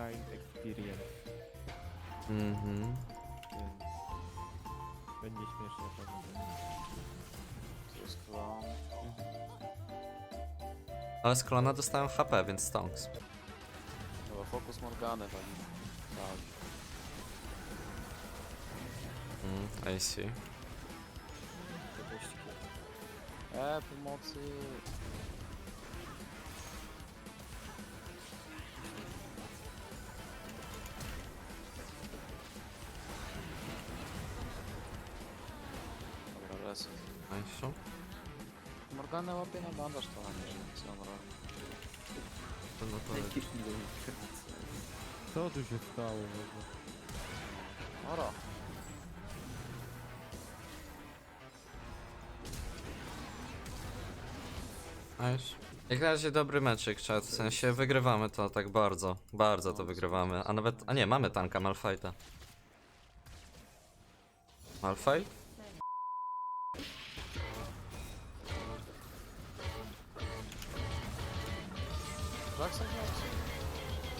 time experience, Mhm. więc będzie śmiesznie pewnie. To jest klon. Ale z klona dostałem HP, więc stonks. Chyba Focus Morgany wali. Tak. Mm, I see. E, pomocy. Morgana łapie na bandaż to na nie, co on robi. To no to Jakiś. Co tu się stało w ogóle? Nice. Jak na razie dobry meczyk, czat. W sensie wygrywamy to tak bardzo. Bardzo to wygrywamy. A nawet. A nie, mamy tanka Malfighta. Malfight? Jackson.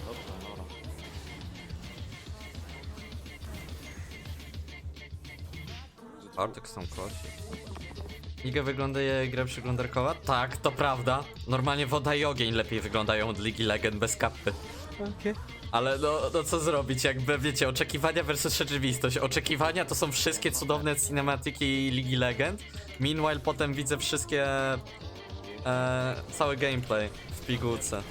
Dobrze, Ora. Bartek są kości. Liga wygląda jak gra przeglądarkowa? Tak, to prawda. Normalnie woda i ogień lepiej wyglądają od Ligi Legend bez kapy. Okej. Ale no, no co zrobić, jakby wiecie, oczekiwania versus rzeczywistość. Oczekiwania to są wszystkie cudowne cinematyki Ligi Legend. Meanwhile potem widzę wszystkie... E, cały gameplay w pigułce.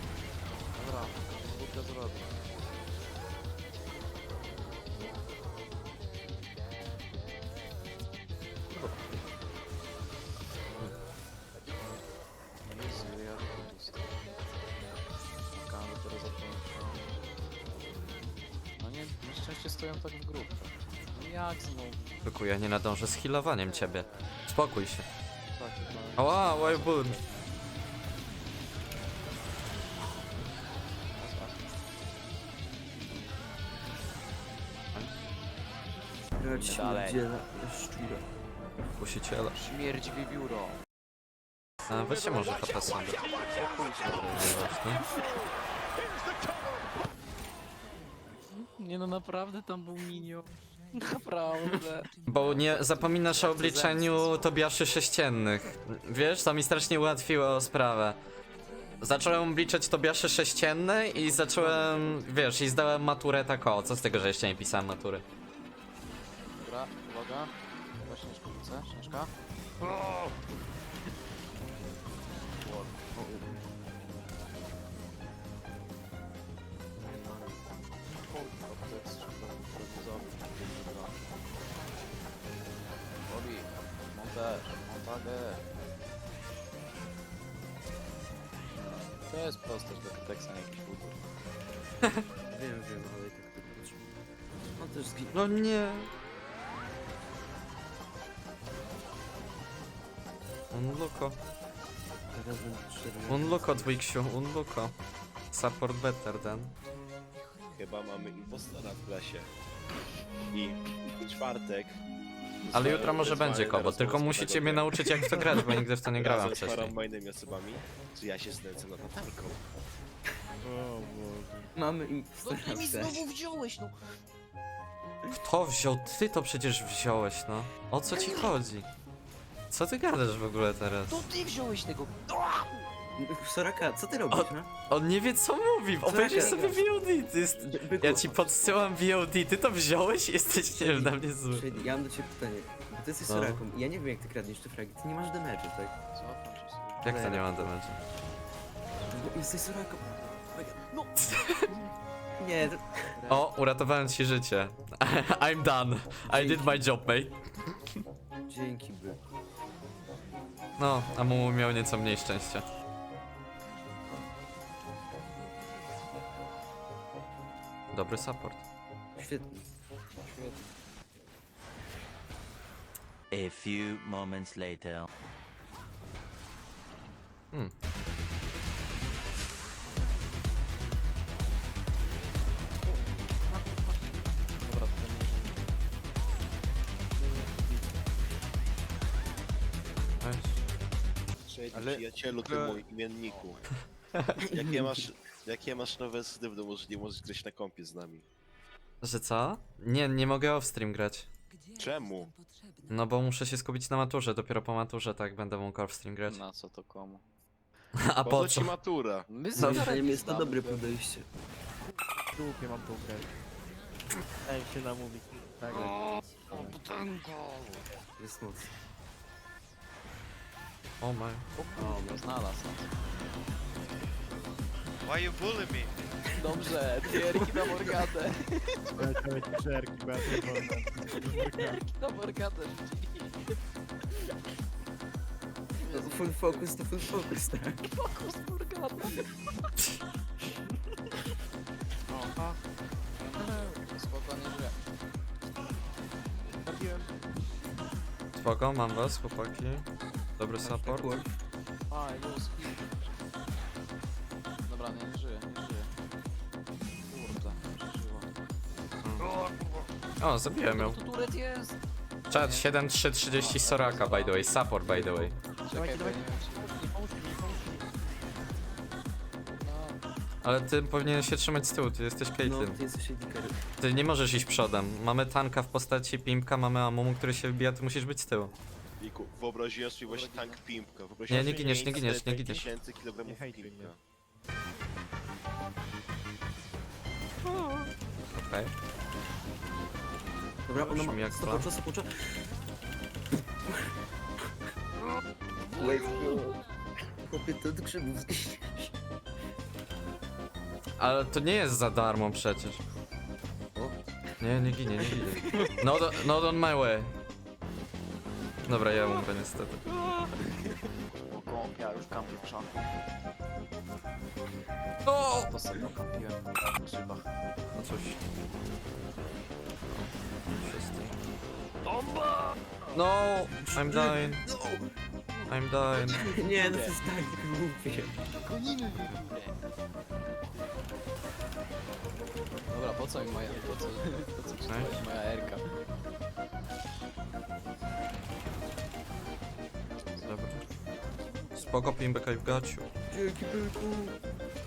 Szczęście stoją tak w grupie. No jak znowu? Tylko ja nie nadążę z healowaniem ciebie. Spokój się. Tak, no. Ała, Wildboon. Grać Dalej. śmierdziela, szczura. Kusiciela. Śmierć wiewióro. A, weźcie może HP sobie. Właśnie. Nie no, naprawdę tam był minio. Naprawdę. Bo nie zapominasz o obliczeniu Tobiaszy sześciennych. Wiesz, to mi strasznie ułatwiło sprawę. Zacząłem obliczać Tobiasze sześcienne i zacząłem, wiesz, i zdałem maturę tak o, co z tego, że jeszcze nie pisałem matury. Dobra, uwaga. Chyba śnieżka widzę. Śnieżka. Bobby, montaż, montagę. To jest postać do kontekstu, nie jakiś utwór. Wiem, wiem, ale i tak to potrzebuję. On też zginął. No nie. Unluko, Teraz będę cztery. unluko Dwixiu, unluko. Support better than. Chyba mamy impostora w klasie. I czwartek. Ale jutro może będzie kobo, tylko musicie mnie nauczyć jak w to grać, bo nigdy w to nie grałem Razem z wcześniej. paroma innymi osobami, że ja się znęcę nad Natalką. O Boże. Mamy im No ty mi znowu wziąłeś, no! Kto wziął? Ty to przecież wziąłeś, no. O co ci chodzi? Co ty gadasz w ogóle teraz? To ty wziąłeś tego! Soraka, co ty robisz, O- no? On nie wie co mówi, obejrzyj sobie VOD, ty jest... By- byku, Ja ci podsyłam VOD, ty to wziąłeś? Jesteś, nie wiem, na mnie zły. Shady, ja mam do ciebie pytanie. Bo ty jesteś No. Soraką i ja nie wiem jak ty kradniesz te fragi. Ty nie masz damage'u, tak? Jak to nie ma damage? Bo jesteś Soraką. No! Nie, to... O, uratowałem ci życie. I'm done. I did my job, mate. Dzięki, by. No, a mu miał nieco mniej szczęścia. Dobry support. Świetnie. Świetnie. A few moments later. Hmm. Dobra, to nie. Cześć, Ale- przyjacielu, ty Ale- mój imienniku. Jakie masz, Jakie masz nowe sny w domu, że nie możesz grać na kompie z nami? Że co? Nie, nie mogę off-stream grać. Czemu? No bo muszę się skupić na maturze, dopiero po maturze tak będę mógł off-stream grać. Na co to komu? A Po po co ci matura? My No, zdaniem jest to dobre podejście. Dupie mam tą grę. Daj się namówić. Tak, Jest moc. O my. Znalazł. Why you bully me? Dobrze, Tierki na Morgatę. Leciały ci szerki, bo ja na Morgatę. no, full focus to full focus, tak? Fokus Morgata. Oha, Spoko, nie żyje. zabiłem. Spoko, mam was, chłopaki. Dobry support. A, już. O, zabiłem ją. Tu turet jest! Chat 7330 Soraka, by the way. Support, by the way. Czekaj, bo ja dawajcie. nie wiem czy... Pomóż mi, pomóż mi. Ale ty powinieneś się trzymać z tyłu, ty jesteś No, Caitlyn. ty jesteś Edikary. Ty nie możesz iść przodem. Mamy tanka w postaci Pimpka, mamy Amumu, który się wybija, ty musisz być z tyłu. Wiku, wyobraziłem sobie właśnie tank pimpka. Nie, nie giniesz, nie giniesz, nie giniesz. tysięcy kilogramów pimpka. Okej. Dobra, ona Brzmi jak ma... plan. Stopocza, stopocza. Chłopie, to od grzybów zginiesz. Ale to nie jest za darmo przecież. Nie, nie ginie, nie ginie. Not, not on my way. Dobra, ja umrę niestety. ja już kampię w krzaku. No! To sobie kampiłem w grzybach. No coś. No! I'm dying. I'm dying. Nie, no to jest tak głupie. Dobra, po co mi moja, po co, po co Nice. moja erka? Dobra. Spoko, Pimbek, I've got you. Dzięki, byku.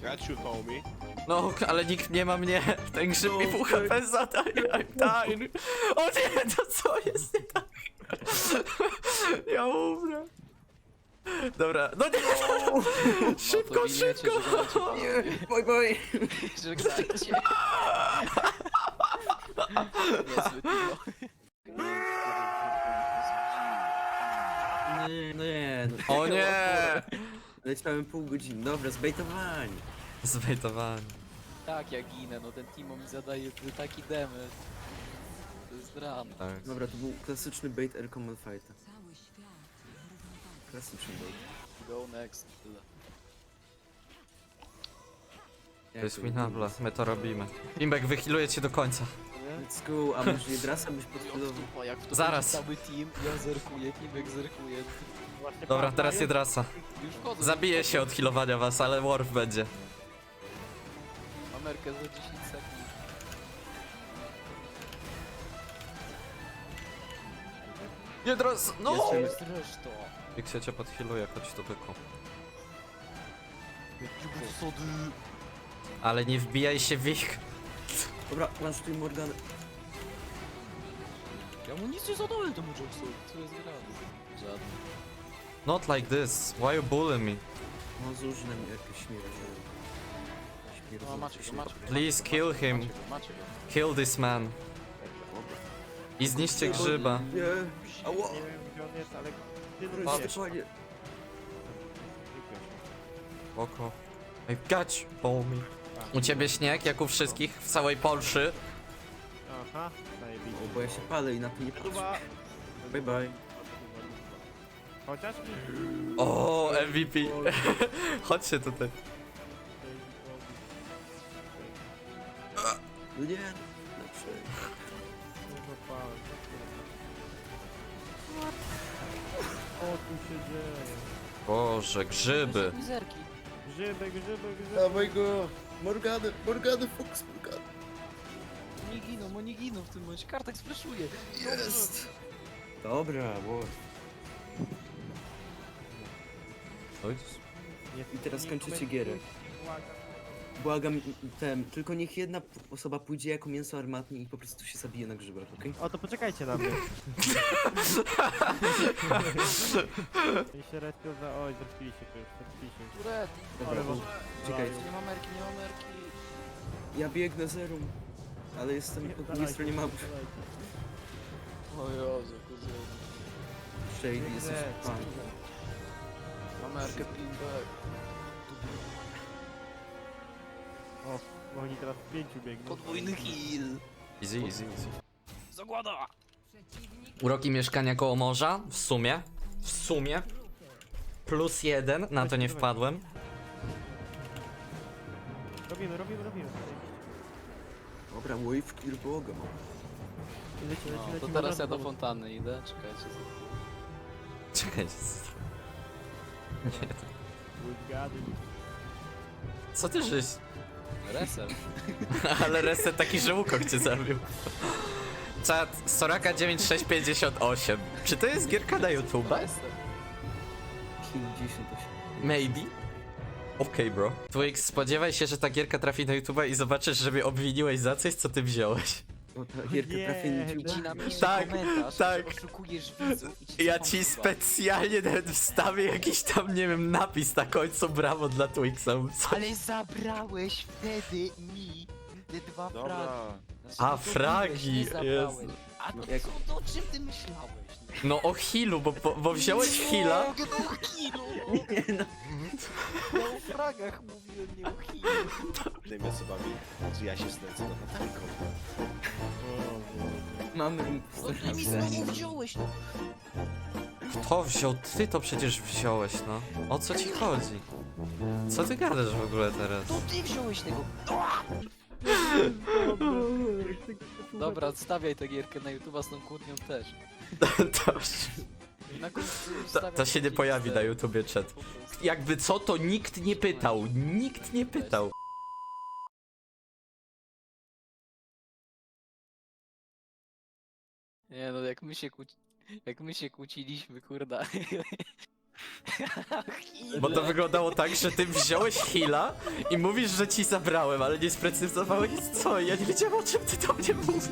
Got you, homie. No, ale nikt nie ma mnie. Ten grzyb mi pół HP zadaje. I'm dying. O nie, to co jest nie tak? Ja umrę. Dobra, no nie! Szybko, No szybko! żegnajcie Nie, boj, boj. Żegnajcie. Niezły timo. Nie, no nie, no. O nie! Leciałem pół godziny. Dobra, zbejtowani. Zbejtowany. Tak, ja ginę, no ten Timo mi zadaje taki damage. To jest ran. Tak. Dobra, to był klasyczny bait Air Command Fighta. Klasyczny bait. Go next. Tyle. To jest winable, my to robimy. Pimbek, wychiluje cię do końca. Let's go, a może byś? Kurwa, jak w to Zaraz. cały team, ja zerkuję, Timek zerkuje. Właśnie Dobra, teraz daje? Jedrasa. Już wchodzę. Zabiję się od healowania was, ale Worf będzie. Amerkę za 10 sekund. Jedras, no! Jeszcze Jest reszta. Jak się cię podhealuje, chodź tu byku. Ale nie wbijaj się w ich. Dobra, plansztuj Morgan. Ja mu nic nie zadałem temu Jacksowi. Co jest grane? Żadne. Not like this. Why you bully me? No złóż na mnie jakieś śmierć. No macie go, macie go. Please kill him. Macie go. Kill this man. I zniszcie grzyba. Nie, ała. Nie wiem gdzie on jest, ale... Ty drugiesz. panie. Oko. I got you, homie. U ciebie śnieg, jak u wszystkich w całej Polsce. Aha. O, bo ja się palę i na to nie patrzę. Bye bye. Chociaż mi... O, MVP. Chodźcie tutaj. No nie, lepsze. Nie złapałem. O, tu się dzieje. Boże, grzyby. Mizerki. Grzyby, grzyby, grzyby. Dawaj go! Morgany, Morgany, Fox, Morgany. Oni giną, oni giną w tym momencie. Kartek spleszuje. Jest! Dobra, wow. Oj, Nie, I teraz nie kończycie gierę. Błagam. Błagam, ten, tylko niech jedna p- osoba pójdzie jako mięso armatnie i po prostu się zabije na grzybach, okej? O, to poczekajcie na mnie. Oni się respią za... Oj, zrespili się tu już, zrespili się. Turet, Dobra, czekajcie. nie ma merki, nie ma merki. Ja biegnę zerum, ale jestem po drugiej stronie mapy. O Jezu, kuzynie. Shady, jesteś Biegnę. pan. Ma merkę pinback. O, bo oni teraz w pięciu biegną. Podwójny kill. Easy, easy, easy. Zagłada! Uroki mieszkania koło morza, w sumie, w sumie, plus jeden, na to nie wpadłem. Robimy, robimy, robimy. Dobra, wave kill Boga. Leci, leci, No, leci. to od teraz ja do fontanny idę, czekajcie. Czekajcie. Łygady. Co ty żeś? Reset. Ale reset taki, że Łukok cię zabił. Czat, Soraka 9658. Czy to jest gierka na YouTube? Reset. 58. Maybe. Okej, bro. Twix, spodziewaj się, że ta gierka trafi na YouTube i zobaczysz, że mnie obwiniłeś za coś, co ty wziąłeś. O, ta gierka Nie, trafi na tak. I ci napisze Tak, komentarz, tak. że oszukujesz widzów i ci Ja cofam ci chyba. specjalnie nawet wstawię jakiś tam, nie wiem, napis na końcu brawo dla Twixa. Co? Ale zabrałeś wtedy mi te dwa Dobra. fragi. A, No to fragi, mówiłeś, nie zabrałeś. Jezu. A to Jak- co, to o czym ty myślałeś? No o healu, bo, bo, bo wziąłeś heala. No, no o kilu. Nie no, Ja o fragach mówiłem, nie o kilu. Tymi osobami, że ja się znęcę nad Natalką. mi znowu wziąłeś, no. Kto wziął? Ty to przecież wziąłeś, no. O co ci chodzi? Co ty gadasz w ogóle teraz? To ty wziąłeś tego. Dobra, odstawiaj tę gierkę na YouTube'a z tą kłótnią też. To, Na końcu to, się nie pojawi na YouTubie chat. Jakby co, to nikt nie pytał. Nikt nie pytał. Nie no, jak my się kłóci... Jak my się kłóciliśmy, kurda. Bo to wyglądało tak, że ty wziąłeś heala i mówisz, że ci zabrałem, ale nie sprecyzowałeś co. Ja nie wiedziałem o czym ty do mnie mówisz.